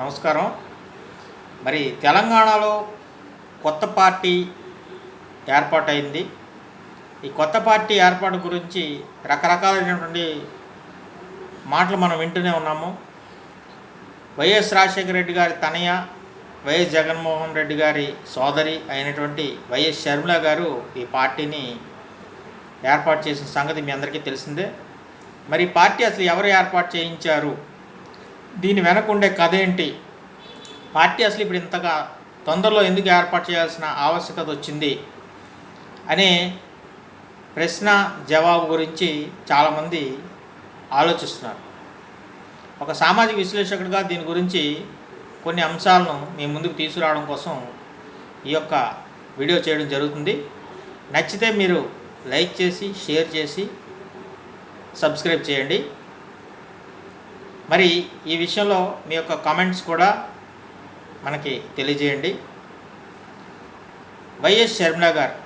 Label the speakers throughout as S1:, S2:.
S1: నమస్కారం. మరి తెలంగాణలో కొత్త పార్టీ ఏర్పాటైంది. ఈ కొత్త పార్టీ ఏర్పాటు గురించి రకరకాలైనటువంటి మాటలు మనం వింటూనే ఉన్నాము. వైఎస్ రాజశేఖర రెడ్డి గారి తనయ వైఎస్ జగన్మోహన్ రెడ్డి గారి సోదరి అయినటువంటి వైఎస్ షర్మిల గారు ఈ పార్టీని ఏర్పాటు చేసిన సంగతి మీ అందరికీ తెలిసిందే. మరి పార్టీ అసలు ఎవరు ఏర్పాటు చేయించారు? దీని వెనక ఉండే కథ ఏంటి? పార్టీ అసలు ఇప్పుడు ఇంతగా తొందరలో ఎందుకు ఏర్పాటు చేయాల్సిన ఆవశ్యకత వచ్చింది? అనే ప్రశ్న జవాబు గురించి చాలామంది ఆలోచిస్తున్నారు. ఒక సామాజిక విశ్లేషకుడిగా దీని గురించి కొన్ని అంశాలను మీ ముందుకు తీసుకురావడం కోసం ఈ యొక్క వీడియో చేయడం జరుగుతుంది. నచ్చితే మీరు లైక్ చేసి షేర్ చేసి సబ్స్క్రైబ్ చేయండి. మరి ఈ విషయంలో మీ యొక్క కామెంట్స్ కూడా మనకి తెలియజేయండి. వైఎస్ షర్మిల గారు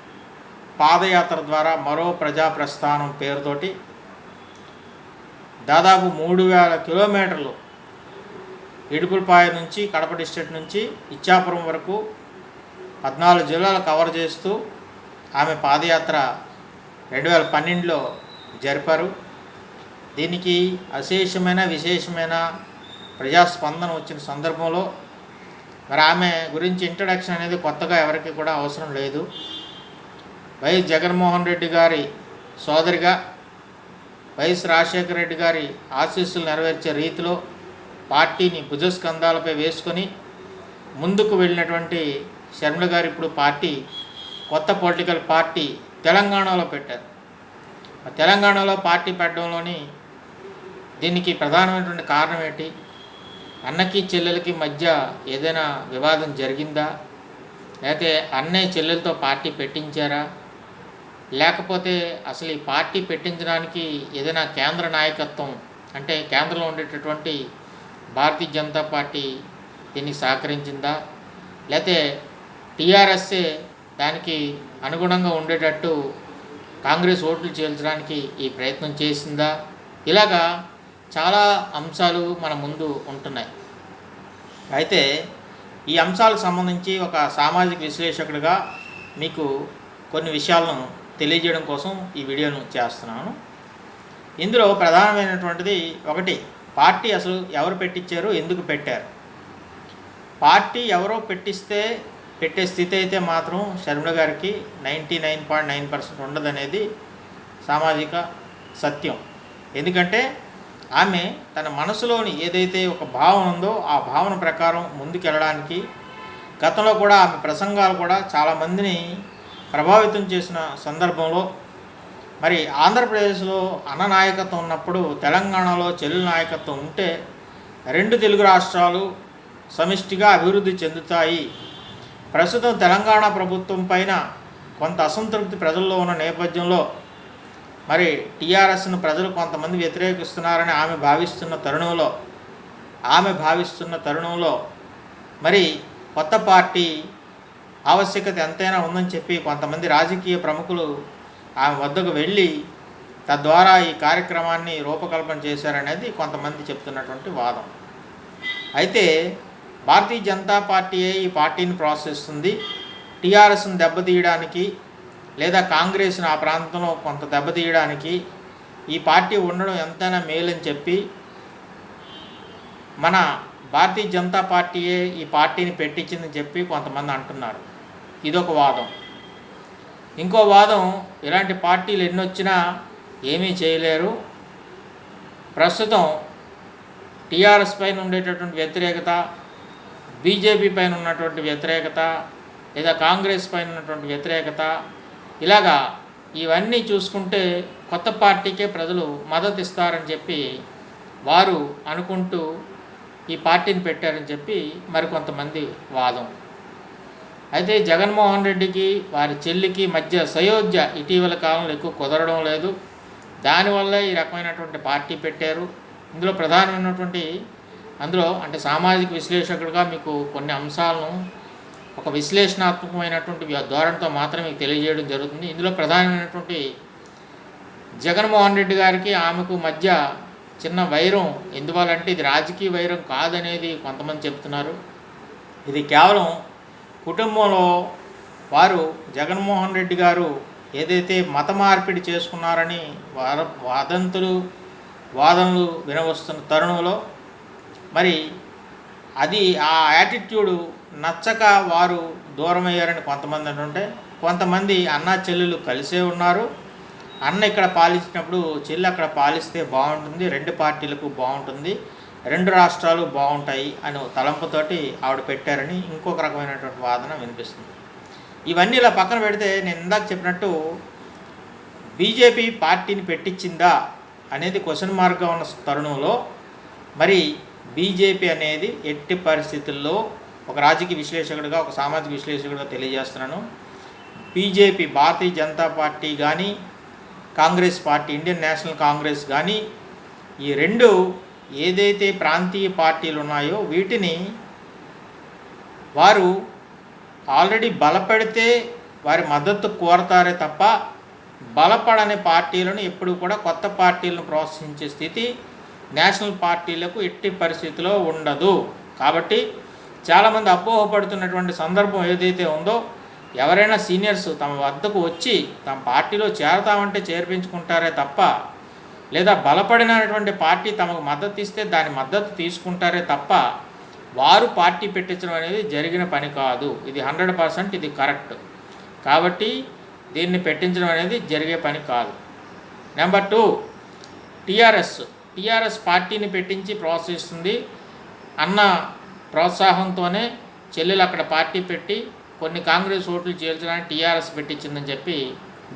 S1: పాదయాత్ర ద్వారా మరో ప్రజా ప్రస్థానం పేరుతోటి దాదాపు మూడు వేల కిలోమీటర్లు ఇడుపులపాయ నుంచి కడప డిస్ట్రిక్ట్ నుంచి ఇచ్చాపురం వరకు పద్నాలుగు జిల్లాలు కవర్ చేస్తూ ఆమె పాదయాత్ర రెండు వేల పన్నెండులో జరిపారు. దీనికి అశేషమైన విశేషమైన ప్రజాస్పందన వచ్చిన సందర్భంలో మరి ఆమె గురించి ఇంట్రడక్షన్ అనేది కొత్తగా ఎవరికి కూడా అవసరం లేదు. వైఎస్ జగన్మోహన్ రెడ్డి గారి సోదరిగా వైఎస్ రాజశేఖర రెడ్డి గారి ఆశీస్సులు నెరవేర్చే రీతిలో పార్టీని భుజస్కంధాలపై వేసుకొని ముందుకు వెళ్ళినటువంటి శర్మిల గారు ఇప్పుడు పార్టీ కొత్త పొలిటికల్ పార్టీ తెలంగాణలో పెట్టారు. తెలంగాణలో పార్టీ పెట్టడంలోని దీనికి ప్రధానమైనటువంటి కారణం ఏంటి? అన్నకి చెల్లెలకి మధ్య ఏదైనా వివాదం జరిగిందా? లేకపోతే అన్నయ్య చెల్లెలతో పార్టీ పెట్టించారా? లేకపోతే అసలు ఈ పార్టీ పెట్టించడానికి ఏదైనా కేంద్ర నాయకత్వం అంటే కేంద్రంలో ఉండేటటువంటి భారతీయ జనతా పార్టీ దీన్ని సహకరించిందా? లేకపోతే టీఆర్ఎస్ఏ దానికి అనుగుణంగా ఉండేటట్టు కాంగ్రెస్ ఓట్లు చేల్చడానికి ఈ ప్రయత్నం చేసిందా? ఇలాగా చాలా అంశాలు మన ముందు ఉంటున్నాయి. అయితే ఈ అంశాలకు సంబంధించి ఒక సామాజిక విశ్లేషకుడిగా మీకు కొన్ని విషయాలను తెలియజేయడం కోసం ఈ వీడియోను చేస్తున్నాను. ఇందులో ప్రధానమైనటువంటిది ఒకటి పార్టీ అసలు ఎవరు పెట్టించారు ఎందుకు పెట్టారు? పార్టీ ఎవరో పెట్టిస్తే పెట్టే స్థితి అయితే మాత్రం షర్మిల గారికి ninety nine point nine percent ఉండదనేది సామాజిక సత్యం. ఎందుకంటే ఆమె తన మనసులోని ఏదైతే ఒక భావన ఉందో ఆ భావన ప్రకారం ముందుకెళ్ళడానికి గతంలో కూడా ఆమె ప్రసంగాలు కూడా చాలామందిని ప్రభావితం చేసిన సందర్భంలో మరి ఆంధ్రప్రదేశ్లో అన్న నాయకత్వం ఉన్నప్పుడు తెలంగాణలో చెల్లి నాయకత్వం ఉంటే రెండు తెలుగు రాష్ట్రాలు సమిష్టిగా అభివృద్ధి చెందుతాయి. ప్రస్తుతం తెలంగాణ ప్రభుత్వం పైన కొంత అసంతృప్తి ప్రజల్లో ఉన్న నేపథ్యంలో మరి టీఆర్ఎస్ను ప్రజలు కొంతమంది వ్యతిరేకిస్తున్నారని ఆమె భావిస్తున్న తరుణంలో ఆమె భావిస్తున్న తరుణంలో మరి కొత్త పార్టీ ఆవశ్యకత ఎంతైనా ఉందని చెప్పి కొంతమంది రాజకీయ ప్రముఖులు ఆమె వద్దకు వెళ్ళి తద్వారా ఈ కార్యక్రమాన్ని రూపకల్పన చేశారనేది కొంతమంది చెప్తున్నటువంటి వాదం. అయితే భారతీయ జనతా పార్టీయే ఈ పార్టీని ప్రోత్సహిస్తుంది టీఆర్ఎస్ను దెబ్బతీయడానికి లేదా కాంగ్రెస్ను ఆ ప్రాంతంలో కొంత దెబ్బతీయడానికి ఈ పార్టీ ఉండడం ఎంతైనా మేలని చెప్పి మన భారతీయ జనతా పార్టీయే ఈ పార్టీని పెట్టించిందని చెప్పి కొంతమంది అంటున్నారు. ఇదొక వాదం. ఇంకో వాదం ఇలాంటి పార్టీలు ఎన్ని వచ్చినా ఏమీ చేయలేరు. ప్రస్తుతం టీఆర్ఎస్ పైన ఉండేటటువంటి వ్యతిరేకత బీజేపీ పైన ఉన్నటువంటి వ్యతిరేకత లేదా కాంగ్రెస్ పైన ఉన్నటువంటి వ్యతిరేకత ఇలాగా ఇవన్నీ చూసుకుంటే కొత్త పార్టీకే ప్రజలు మద్దతు ఇస్తారని చెప్పి వారు అనుకుంటూ ఈ పార్టీని పెట్టారని చెప్పి మరికొంతమంది వాదం. అయితే జగన్మోహన్ రెడ్డికి వారి చెల్లికి మధ్య సయోధ్య ఇటీవల కాలంలో ఎక్కువ కుదరడం లేదు. దానివల్ల ఈ రకమైనటువంటి పార్టీ పెట్టారు. ఇందులో ప్రధానమైనటువంటి అందులో అంటే సామాజిక విశ్లేషకుడుగా మీకు కొన్ని అంశాలను ఒక విశ్లేషణాత్మకమైనటువంటి వ్య- ధోరణితో మాత్రమే మీకు తెలియజేయడం జరుగుతుంది. ఇందులో ప్రధానమైనటువంటి జగన్మోహన్ రెడ్డి గారికి ఆమెకు మధ్య చిన్న వైరం ఎందువల్లంటే ఇది రాజకీయ వైరం కాదనేది కొంతమంది చెప్తున్నారు. ఇది కేవలం కుటుంబంలో వారు జగన్మోహన్ రెడ్డి గారు ఏదైతే మత మార్పిడి చేసుకున్నారని వార వాదంతులు వాదనలు వినవస్తున్న తరుణంలో మరి అది ఆ యాటిట్యూడు నచ్చక వారు దూరం అయ్యారని కొంతమంది అంటుంటే కొంతమంది అన్న చెల్లెలు కలిసే ఉన్నారు. అన్న ఇక్కడ పాలించినప్పుడు చెల్లి అక్కడ పాలిస్తే బాగుంటుంది రెండు పార్టీలకు బాగుంటుంది రెండు రాష్ట్రాలు బాగుంటాయి అని తలంపుతోటి ఆవిడ పెట్టారని ఇంకొక రకమైనటువంటి వాదన వినిపిస్తుంది. ఇవన్నీ ఇలా పక్కన పెడితే నేను ఇందాక చెప్పినట్టు బీజేపీ పార్టీని పెట్టించిందా అనేది క్వశ్చన్ మార్క్గా ఉన్న తరుణంలో మరి బీజేపీ అనేది ఎట్టి పరిస్థితుల్లో ఒక రాజకీయ విశ్లేషకుడిగా ఒక సామాజిక విశ్లేషకుడిగా తెలియజేస్తున్నాను. బీజేపీ భారతీయ జనతా పార్టీ కానీ Congress party Indian National Congress కానీ ఈ రెండు ఏదైతే ప్రాంతీయ పార్టీలు ఉన్నాయో వీటిని వారు ఆల్రెడీ బలపడితే వారి మద్దతు కోరతారే తప్ప బలపడని పార్టీలను ఎప్పుడు కూడా కొత్త పార్టీలను ప్రోత్సహించే స్థితి నేషనల్ పార్టీలకు ఎట్టి పరిస్థితిలో ఉండదు. కాబట్టి చాలామంది అపోహపడుతున్నటువంటి సందర్భం ఏదైతే ఉందో ఎవరైనా సీనియర్స్ తమ వద్దకు వచ్చి తమ పార్టీలో చేరతామంటే చేర్పించుకుంటారే తప్ప లేదా బలపడినటువంటి పార్టీ తమకు మద్దతు ఇస్తే దాని మద్దతు తీసుకుంటారే తప్ప వారు పార్టీ పెట్టించడం అనేది జరిగిన పని కాదు. ఇది హండ్రెడ్ పర్సెంట్ ఇది కరెక్ట్. కాబట్టి దీన్ని పెట్టించడం అనేది జరిగే పని కాదు. Number two TRS. టీఆర్ఎస్ పార్టీని పెట్టించి ప్రోత్సహిస్తుంది అన్న ప్రోత్సాహంతోనే చెల్లెలు అక్కడ పార్టీ పెట్టి కొన్ని కాంగ్రెస్ ఓట్లు చేర్చడానికి టీఆర్ఎస్ పెట్టించిందని చెప్పి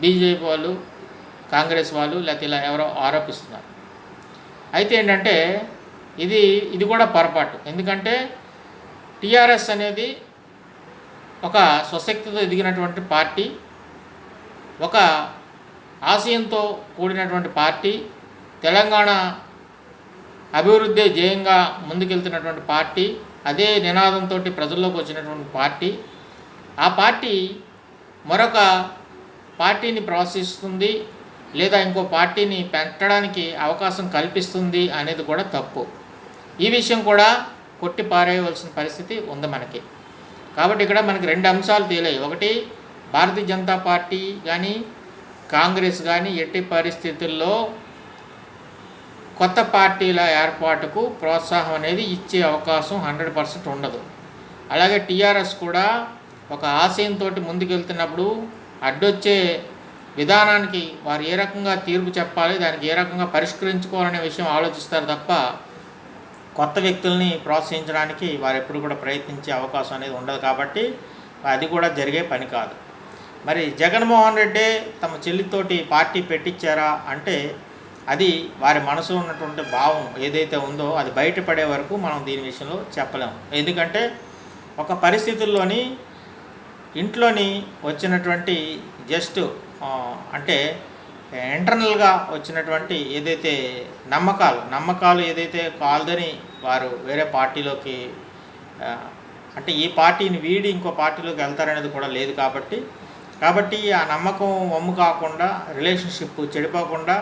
S1: బీజేపీ వాళ్ళు కాంగ్రెస్ వాళ్ళు లేకపోతే ఇలా ఎవరో ఆరోపిస్తున్నారు. అయితే ఏంటంటే ఇది ఇది కూడా పొరపాటు. ఎందుకంటే టీఆర్ఎస్ అనేది ఒక స్వశక్తితో ఎదిగినటువంటి పార్టీ ఒక ఆశయంతో కూడినటువంటి పార్టీ తెలంగాణ అభివృద్ధి ధ్యేయంగా ముందుకెళ్తున్నటువంటి పార్టీ అదే నినాదంతో ప్రజల్లోకి వచ్చినటువంటి పార్టీ. ఆ పార్టీ మరొక పార్టీని ప్రోత్సహిస్తుంది లేదా ఇంకో పార్టీని పెట్టడానికి అవకాశం కల్పిస్తుంది అనేది కూడా తప్పు. ఈ విషయం కూడా కొట్టి పారేయవలసిన పరిస్థితి ఉంది మనకి. కాబట్టి ఇక్కడ మనకి రెండు అంశాలు తేలాయి. ఒకటి భారతీయ జనతా పార్టీ కానీ కాంగ్రెస్ కానీ ఎట్టి పరిస్థితుల్లో కొత్త పార్టీల ఏర్పాటుకు ప్రోత్సాహం అనేది ఇచ్చే అవకాశం హండ్రెడ్ పర్సెంట్ ఉండదు. అలాగే టీఆర్ఎస్ కూడా ఒక ఆశయంతో ముందుకెళ్తున్నప్పుడు అడ్డొచ్చే విధానానికి వారు ఏ రకంగా తీర్పు చెప్పాలి దానికి ఏ రకంగా పరిష్కరించుకోవాలనే విషయం ఆలోచిస్తారు తప్ప కొత్త వ్యక్తుల్ని ప్రోత్సహించడానికి వారు ఎప్పుడు కూడా ప్రయత్నించే అవకాశం అనేది ఉండదు కాబట్టి అది కూడా జరిగే పని కాదు. మరి జగన్మోహన్ రెడ్డి తమ చెల్లితోటి పార్టీ పెట్టించారా అంటే అది వారి మనసులో ఉన్నటువంటి భావం ఏదైతే ఉందో అది బయటపడే వరకు మనం దీని విషయంలో చెప్పలేము. ఎందుకంటే ఒక పరిస్థితుల్లోని ఇంట్లోని వచ్చినటువంటి జస్ట్ అంటే ఇంటర్నల్గా వచ్చినటువంటి ఏదైతే నమ్మకాలు నమ్మకాలు ఏదైతే కాల్దని వారు వేరే పార్టీలోకి అంటే ఈ పార్టీని వీడి ఇంకో పార్టీలోకి వెళ్తారనేది కూడా లేదు కాబట్టి. కాబట్టి ఆ నమ్మకం వమ్ము కాకుండా రిలేషన్షిప్ చెడిపోకుండా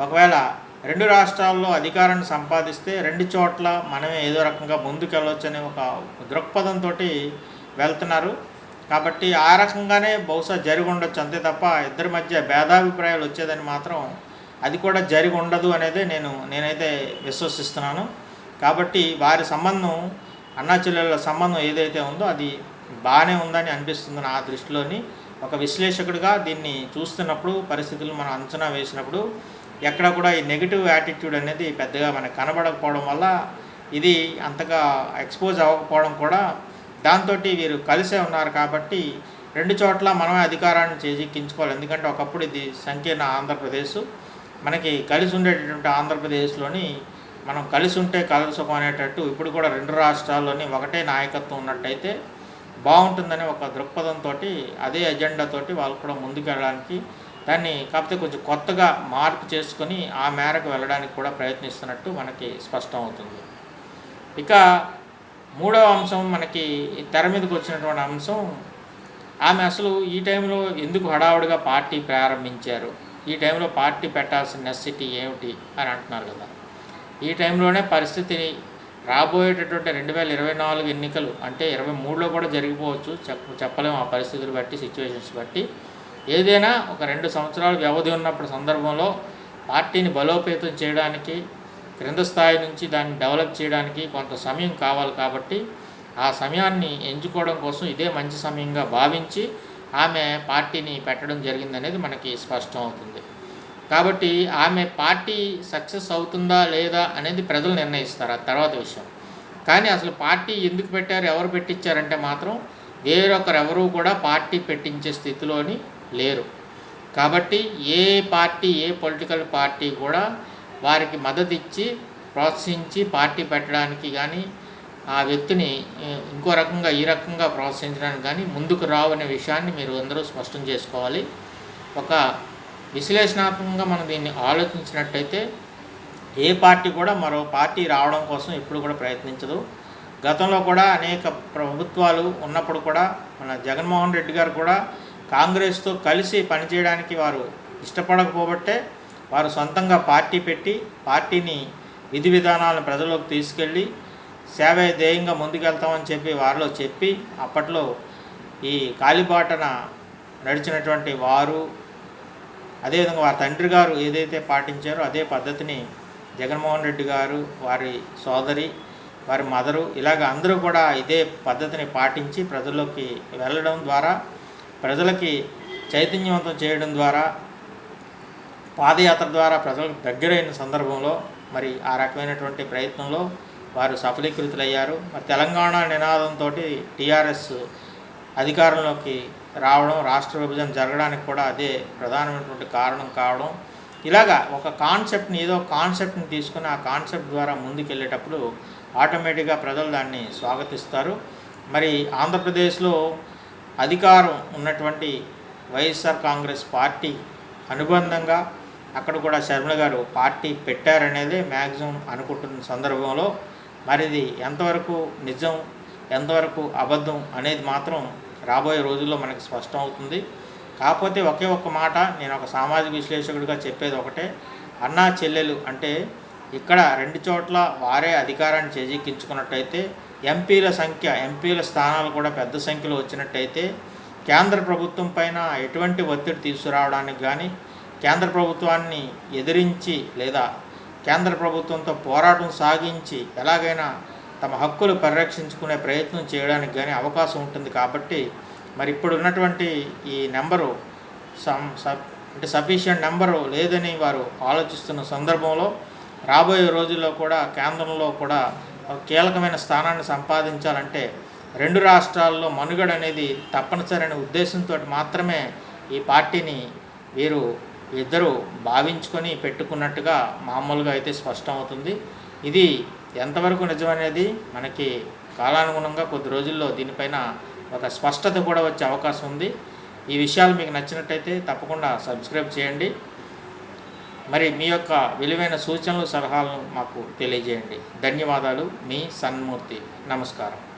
S1: ఒకవేళ రెండు రాష్ట్రాల్లో అధికారాన్ని సంపాదిస్తే రెండు చోట్ల మనమే ఏదో రకంగా ముందుకెళ్ళొచ్చు అనే ఒక దృక్పథంతో వెళ్తున్నారు. కాబట్టి ఆ రకంగానే బహుశా జరిగి ఉండొచ్చు అంతే తప్ప ఇద్దరి మధ్య భేదాభిప్రాయాలు వచ్చేదని మాత్రం అది కూడా జరిగి ఉండదు అనేది నేను నేనైతే విశ్వసిస్తున్నాను. కాబట్టి వారి సంబంధం అన్నా చెల్లెళ్ళ సంబంధం ఏదైతే ఉందో అది బాగానే ఉందని అనిపిస్తుంది నా దృష్టిలోని. ఒక విశ్లేషకుడిగా దీన్ని చూస్తున్నప్పుడు పరిస్థితులు మనం అంచనా వేసినప్పుడు ఎక్కడ కూడా ఈ నెగిటివ్ యాటిట్యూడ్ అనేది పెద్దగా మనకు కనబడకపోవడం వల్ల ఇది అంతగా ఎక్స్పోజ్ అవ్వకపోవడం కూడా దాంతో వీరు కలిసే ఉన్నారు కాబట్టి రెండు చోట్ల మనమే అధికారాన్ని చేజిక్కించుకోవాలి. ఎందుకంటే ఒకప్పుడు ఇది సంకీర్ణ ఆంధ్రప్రదేశ్. మనకి కలిసి ఉండేటటువంటి ఆంధ్రప్రదేశ్లోని మనం కలిసి ఉంటే కలసుకం అనేటట్టు ఇప్పుడు కూడా రెండు రాష్ట్రాల్లోని ఒకటే నాయకత్వం ఉన్నట్టయితే బాగుంటుందనే ఒక దృక్పథంతో అదే ఎజెండాతోటి వాళ్ళు కూడా ముందుకెళ్ళడానికి దాన్ని కాకపోతే కొంచెం కొత్తగా మార్పు చేసుకొని ఆ మేరకు వెళ్ళడానికి కూడా ప్రయత్నిస్తున్నట్టు మనకి స్పష్టం అవుతుంది. ఇక మూడవ అంశం మనకి తెర మీదకి వచ్చినటువంటి అంశం ఆమె అసలు ఈ టైంలో ఎందుకు హడావుడిగా పార్టీ ప్రారంభించారు? ఈ టైంలో పార్టీ పెట్టాల్సిన నెసిటీ ఏమిటి అని అంటున్నారు కదా. ఈ టైంలోనే పరిస్థితి రాబోయేటటువంటి రెండు వేల ఇరవై నాలుగు ఎన్నికలు అంటే ఇరవై మూడులో కూడా జరిగిపోవచ్చు. చెప్ప చెప్పలేము ఆ పరిస్థితులు బట్టి సిచ్యువేషన్స్ బట్టి. ఏదైనా ఒక రెండు సంవత్సరాల వ్యవధి ఉన్నప్పుడు సందర్భంలో పార్టీని బలోపేతం చేయడానికి క్రింద స్థాయి నుంచి దాన్ని డెవలప్ చేయడానికి కొంత సమయం కావాలి కాబట్టి ఆ సమయాన్ని ఎంచుకోవడం కోసం ఇదే మంచి సమయంగా భావించి ఆమె పార్టీని పెట్టడం జరిగిందనేది మనకి స్పష్టం అవుతుంది కాబట్టి ఆమె పార్టీ సక్సెస్ అవుతుందా లేదా అనేది ప్రజలు నిర్ణయిస్తారు ఆ తర్వాత విషయం. కానీ అసలు పార్టీ ఎందుకు పెట్టారు ఎవరు పెట్టించారంటే మాత్రం వేరొకరు ఎవరు కూడా పార్టీ పెట్టించే స్థితిలోని లేరు. కాబట్టి ఏ పార్టీ ఏ పొలిటికల్ పార్టీ కూడా వారికి మద్దతు ఇచ్చి ప్రోత్సహించి పార్టీ పెట్టడానికి కానీ ఆ వ్యక్తిని ఇంకో రకంగా ఈ రకంగా ప్రోత్సహించడానికి కానీ ముందుకు రావు అనే విషయాన్ని మీరు అందరూ స్పష్టం చేసుకోవాలి. ఒక విశ్లేషణాత్మకంగా మనం దీన్ని ఆలోచించినట్టయితే ఏ పార్టీ కూడా మరో పార్టీ రావడం కోసం ఎప్పుడు కూడా ప్రయత్నించదు. గతంలో కూడా అనేక ప్రభుత్వాలు ఉన్నప్పుడు కూడా మన జగన్మోహన్ రెడ్డి గారు కూడా కాంగ్రెస్తో కలిసి పనిచేయడానికి వారు ఇష్టపడకపోబట్టే వారు సొంతంగా పార్టీ పెట్టి పార్టీని విధి విధానాలను ప్రజల్లోకి తీసుకెళ్ళి సేవ ధ్యేయంగా ముందుకెళ్తామని చెప్పి వారిలో చెప్పి అప్పట్లో ఈ కాలిబాటన నడిచినటువంటి వారు అదేవిధంగా వారి తండ్రి గారు ఏదైతే పాటించారో అదే పద్ధతిని జగన్మోహన్ రెడ్డి గారు వారి సోదరి వారి మదరు ఇలాగ అందరూ కూడా ఇదే పద్ధతిని పాటించి ప్రజల్లోకి వెళ్ళడం ద్వారా ప్రజలకి చైతన్యవంతం చేయడం ద్వారా పాదయాత్ర ద్వారా ప్రజలకు దగ్గరైన సందర్భంలో మరి ఆ రకమైనటువంటి ప్రయత్నంలో వారు సఫలీకృతులయ్యారు. మరి తెలంగాణ నినాదంతో టీఆర్ఎస్ అధికారంలోకి రావడం రాష్ట్ర విభజన జరగడానికి కూడా అదే ప్రధానమైనటువంటి కారణం కావడం. ఇలాగా ఒక కాన్సెప్ట్ని ఏదో కాన్సెప్ట్ని తీసుకుని ఆ కాన్సెప్ట్ ద్వారా ముందుకెళ్ళేటప్పుడు ఆటోమేటిక్గా ప్రజలు దాన్ని స్వాగతిస్తారు. మరి ఆంధ్రప్రదేశ్లో అధికారం ఉన్నటువంటి వైఎస్ఆర్ కాంగ్రెస్ పార్టీ అనుబంధంగా అక్కడ కూడా శర్మిల గారు పార్టీ పెట్టారనేదే మ్యాక్సిమం అనుకుంటున్న సందర్భంలో మరిది ఎంతవరకు నిజం ఎంతవరకు అబద్ధం అనేది మాత్రం రాబోయే రోజుల్లో మనకి స్పష్టం అవుతుంది కాకపోతే ఒకే ఒక్క మాట నేను ఒక సామాజిక విశ్లేషకుడిగా చెప్పేది ఒకటే. అన్నా చెల్లెలు అంటే ఇక్కడ రెండు చోట్ల వారే అధికారాన్ని చేజిక్కించుకున్నట్టయితే ఎంపీల సంఖ్య ఎంపీల స్థానాలు కూడా పెద్ద సంఖ్యలో వచ్చినట్టయితే కేంద్ర ప్రభుత్వం పైన ఎటువంటి ఒత్తిడి తీసుకురావడానికి కానీ కేంద్ర ప్రభుత్వాన్ని ఎదిరించి లేదా కేంద్ర ప్రభుత్వంతో పోరాటం సాగించి ఎలాగైనా తమ హక్కులు పరిరక్షించుకునే ప్రయత్నం చేయడానికి కానీ అవకాశం ఉంటుంది కాబట్టి మరి ఇప్పుడు ఉన్నటువంటి ఈ నెంబరు సమ్ సబ్ అంటే సఫిషియంట్ నెంబరు లేదని వారు ఆలోచిస్తున్న సందర్భంలో రాబోయే రోజుల్లో కూడా కేంద్రంలో కూడా కీలకమైన స్థానాన్ని సంపాదించాలంటే రెండు రాష్ట్రాల్లో మనుగడ అనేది తప్పనిసరి అనే ఉద్దేశంతో మాత్రమే ఈ పార్టీని వీరు ఇద్దరు భావించుకొని పెట్టుకున్నట్టుగా మామూలుగా అయితే స్పష్టం అవుతుంది ఇది ఎంతవరకు నిజమనేది మనకి కాలానుగుణంగా కొద్ది రోజుల్లో దీనిపైన ఒక స్పష్టత కూడా వచ్చే అవకాశం ఉంది. ఈ విషయాలు మీకు నచ్చినట్టయితే తప్పకుండా సబ్స్క్రైబ్ చేయండి. మరి మీ యొక్క విలువైన సూచనలు సలహాలను మాకు తెలియజేయండి. ధన్యవాదాలు. మీ సన్మూర్తి. నమస్కారం.